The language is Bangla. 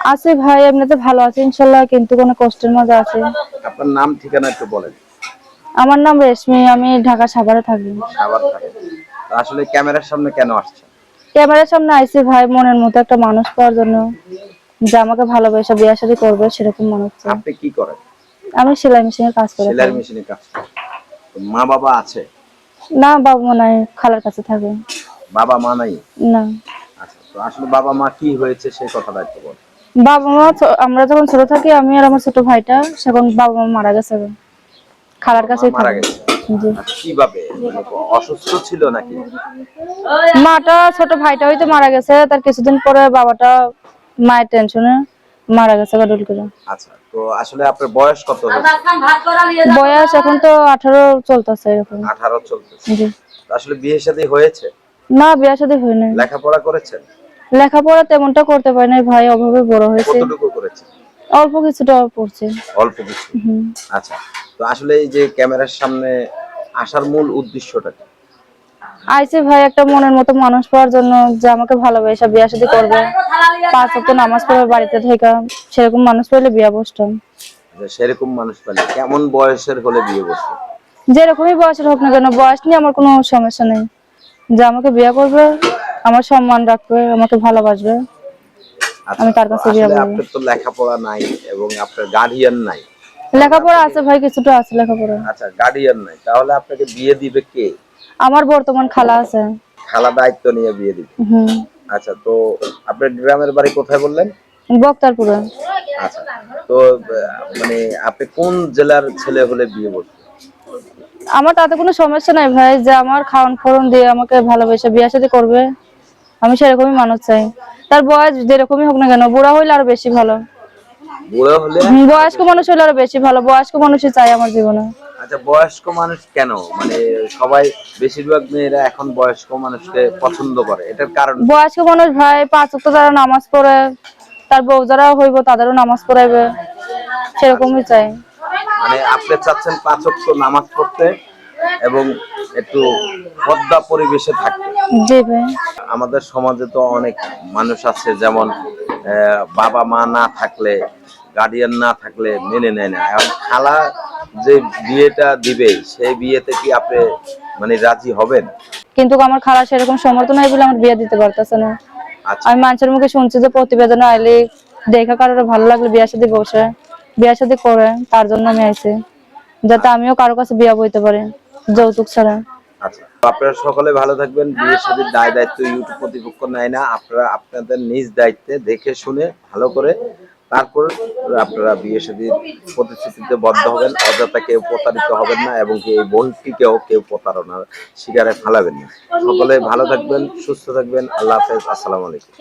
আছে ভাই আপনি তো ভালো আছে ইনশাল্লাহ কিন্তু কোনো কষ্টের মাঝে আছে। আপনার নাম ঠিকানা একটু বলেন। আমার নাম রেশমি আমি ঢাকা সাভারে থাকি। আবার থাকেন। তো আসলে ক্যামেরার সামনে কেন আসছেন? ক্যামেরার সামনে আইছি ভাই মনের মতো একটা মানুষ পাওয়ার জন্য। যে আমাকে ভালোবাসা বিয়ে শাদী করবে সেরকম মানুষ চাই। আপনি কি করেন? আমি সেলাই মেশিনের কাজ করে সেলাই থাকি। মেশিনে কাজ করেন। তো মা বাবা আছে? না বাবা মনে হয় খালার কাছে থাকে। বাবা মা নাই? না। আচ্ছা তো আসলে বাবা মা কি হয়েছে সেই কথাটা একটু বলেন। বাবা মা আমরা যখন ছোট থাকি আমি আর আমার ছোট ভাইটা সেখন বাবা মা মারা গেছে। খালার কাছে মারা গেছে? আচ্ছা, কীভাবে? অসুস্থ ছিল নাকি? মাটা ছোট ভাইটা হয়তো মারা গেছে। তার কিছুদিন পরে বাবাটা মায়ের টেনশনে মারা গেছে গাডুল করে আচ্ছা তো আসলে আপনার বয়স কত বয়স এখন তো আঠারো চলতেছে এরকম। আঠারো চলতেছে। জি। আসলে বিয়ে শাদী হয়েছে? না বিয়া শাদী হয়নি। লেখাপড়া করেছেন? লেখাপড়া তেমনটা করতে পারি না ভাই অভাবে বড় হয়েছে। অল্প কিছুটা পড়ছে। অল্প কিছু? আচ্ছা তো আসলে এই যে ক্যামেরার সামনে আসার মূল উদ্দেশ্যটা কি? আইছে ভাই একটা মনের মতো মানুষ পাওয়ার জন্য যে আমাকে ভালোবাসা বিয়া শাদী করবে। পাঁচ ওয়াক্ত নামাজ পড়বে বাড়িতে থেকে সেরকম মানুষ পেলে বিয়া বসতাম। সেরকম মানুষ পেলে কেমন বয়সের হলে বিয়ে বসবে? যেরকমই বয়সের হোক না কেন বয়স নিয়ে আমার কোনো সমস্যা নেই। যে আমাকে বিয়ে করবে আমার সম্মান রাখবে আমাকে ভালোবাসবে। আচ্ছা, আমি তার কাছে বিয়ে বলব। আপনার তো লেখাপড়া নাই এবং আপনার গার্ডিয়ান নাই। লেখাপড়া আছে ভাই কিছুটা আছে লেখাপড়া। আচ্ছা গার্ডিয়ান নাই। তাহলে আপনাকে বিয়ে দিবে কে? আমার বর্তমান খালা আছে। খালা দায়িত্ব নিয়ে বিয়ে দিবে। হুম। আচ্ছা তো আপনার গ্রামের বাড়ি কোথায় বললেন? বক্তারপুরে। আচ্ছা তো মানে আপনি কোন জেলার ছেলে হলে বিয়ে বসবে আমার তাতে কোনো সমস্যা নাই ভাই যে আমার খাওয়ান ফরন দিয়ে আমাকে ভালোবেসে বিয়ে সাথে করবে। আমি সেরকমই মানুষ চাই। তার বয়স যেরকমই হোক না কেন বুড়া হইলে আরও বেশি ভালো। বুড়ো হলে? বয়স্ক মানুষ হইলে আরও বেশি ভালো বয়স্ক মানুষই চাই আমার জীবনে। আচ্ছা বয়স্ক মানুষ কেন? মানে সবাই বেশিরভাগ মেয়েরা এখন বয়স্ক মানুষকে পছন্দ করে এটার কারণ বয়স্ক মানুষ ভাই পাঁচ ওয়াক্ত যারা নামাজ পড়ে তার বউ যারা হইব তাদেরও নামাজ পড়াইবে সেরকমই চাই। মানে আপনি চাচ্ছেন পাঁচ ওয়াক্ত নামাজ পড়তে এবং একটু পদ্মা পরিবেশে ভাই। আমাদের সমাজে তো অনেক মানুষ আছে যেমন বাবা মা না থাকলে গার্ডিয়ান না থাকলে মেনে নেয় না। এখন খালা যে বিয়েটা দিবে সেই বিয়েতে কি আপনি মানে রাজি হবেন? কিন্তু আমার খালা সেরকম সমর্থন হয় বলে আমার বিয়ে দিতে পারতেছে না। আচ্ছা। আমি মানুষের মুখে শুনছি যে প্রতিবেদন আইলে দেখা কারোর ভালো লাগলে বিয়া সাথে বসে বিয়ে সাথে করে তার জন্য আমি আইছি যাতে আমিও কারও কাছে বিয়া বইতে পারি যৌতুক ছাড়া। আপনারা সকলে ভালো থাকবেন। বিয়ের সাথে দায় দায়িত্ব ইউটিউব প্রতিপক্ষ নেয় না। আপনারা আপনাদের নিজ দায়িত্বে দেখে শুনে ভালো করে তারপর আপনারা বিয়ে সাথে প্রতিশ্রুতিতে বদ্ধ হবেন। অযথা কেউ প্রতারিত হবেন না এবং এই বোনটিকেও কেউ প্রতারণার শিকারে ফালাবেন না। সকলে ভালো থাকবেন, সুস্থ থাকবেন। আল্লাহ হাফেজ। আসসালামু আলাইকুম।